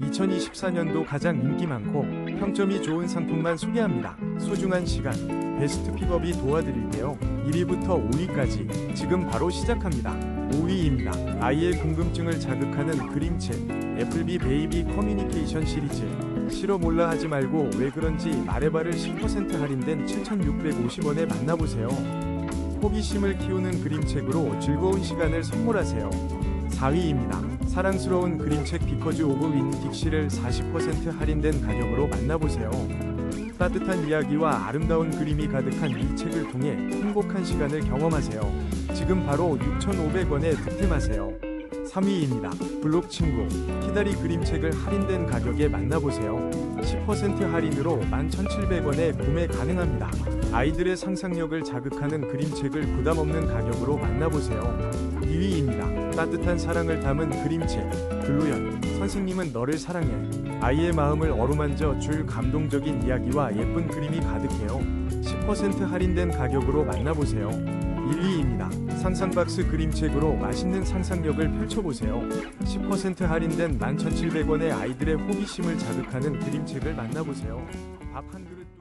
2024년도 가장 인기 많고 평점이 좋은 상품만 소개합니다. 소중한 시간, 베스트 픽업이 도와드릴게요. 1위부터 5위까지 지금 바로 시작합니다. 5위입니다. 아이의 궁금증을 자극하는 그림책 애플비 베이비 커뮤니케이션 시리즈 싫어 몰라 하지 말고 왜 그런지 말해봐를 10% 할인된 7,650원에 만나보세요. 호기심을 키우는 그림책으로 즐거운 시간을 선물하세요. 4위입니다. 사랑스러운 그림책 비커즈 오브 윈 딕시를 40% 할인된 가격으로 만나보세요. 따뜻한 이야기와 아름다운 그림이 가득한 이 책을 통해 행복한 시간을 경험하세요. 지금 바로 6,500원에 득템하세요. 3위입니다. 블록 친구 키다리 그림책을 할인된 가격에 만나보세요. 10% 할인으로 11,700원에 구매 가능합니다. 아이들의 상상력을 자극하는 그림책을 부담 없는 가격으로 만나보세요. 2위입니다. 따뜻한 사랑을 담은 그림책 글로연 선생님은 너를 사랑해 아이의 마음을 어루만져 줄 감동적인 이야기와 예쁜 그림이 가득해요. 10% 할인된 가격으로 만나보세요. 1위입니다. 상상박스 그림책으로 맛있는 상상력을 펼쳐보세요. 10% 할인된 11,700원의 아이들의 호기심을 자극하는 그림책을 만나보세요. 밥 한 그릇